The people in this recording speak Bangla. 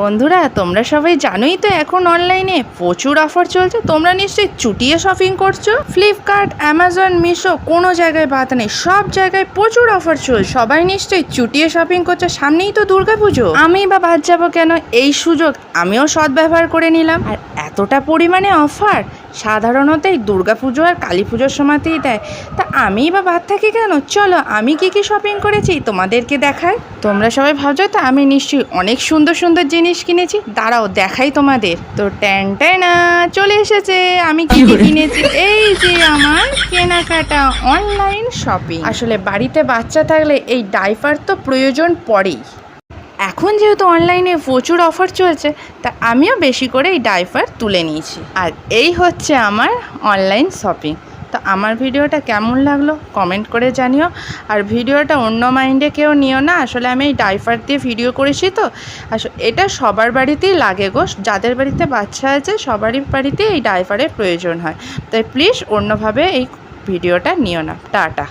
বন্ধুরা, তোমরা সবাই জানোই তো এখন অনলাইনে প্রচুর অফার চলছে। তোমরা নিশ্চয়ই চুটিয়ে শপিং করছ? ফ্লিপকার্ট অ্যামাজন মিশো কোনো জায়গায় বাদ নেই, সব জায়গায় প্রচুর অফার চলছে। সবাই নিশ্চয়ই চুটিয়ে শপিং করছ, সামনেই তো দুর্গা পুজো আমি বা বাদ যাব কেন? এই সুযোগ আমিও সদ্ব্যবহার করে নিলাম। আর এতটা পরিমাণে অফার? সাধারণত এই দুর্গাপুজো আর কালী পুজোর সময়তেই দেয়। তা আমি বা বাদ থাকি কেন? চলো আমি কি কি শপিং করেছি তোমাদেরকে দেখাই। তোমরা সবাই ভাবছ তো আমি নিশ্চয়ই অনেক সুন্দর সুন্দর জিনিস কিনেছি। দাঁড়াও দেখাই তোমাদের। তো ট্যান ট্যানা চলে এসেছে। আমি কি কি কিনেছি? এই যে আমার কেনাকাটা অনলাইন শপিং আসলে বাড়িতে বাচ্চা থাকলে এই ডাইপার তো প্রয়োজন পড়েই। এখন যেহেতু অনলাইনে প্রচুর অফার চলছে, তা আমিও বেশি করে এই ডাইপার তুলে নিয়েছি। আর এই হচ্ছে আমার অনলাইন শপিং তো আমার ভিডিওটা কেমন লাগল কমেন্ট করে জানিও। আর ভিডিওটা অন্য মাইন্ডে কেউ নিও না, আসলে আমি এই ডাইফার দিয়ে ভিডিও করেছি তো। আসলে এটা সবার বাড়িতেই লাগে গো, যাদের বাড়িতে বাচ্চা আছে সবারই বাড়িতেই এই ডাইফারের প্রয়োজন হয়। তাই প্লিজ অন্যভাবে এই ভিডিওটা নিও না। টাটা।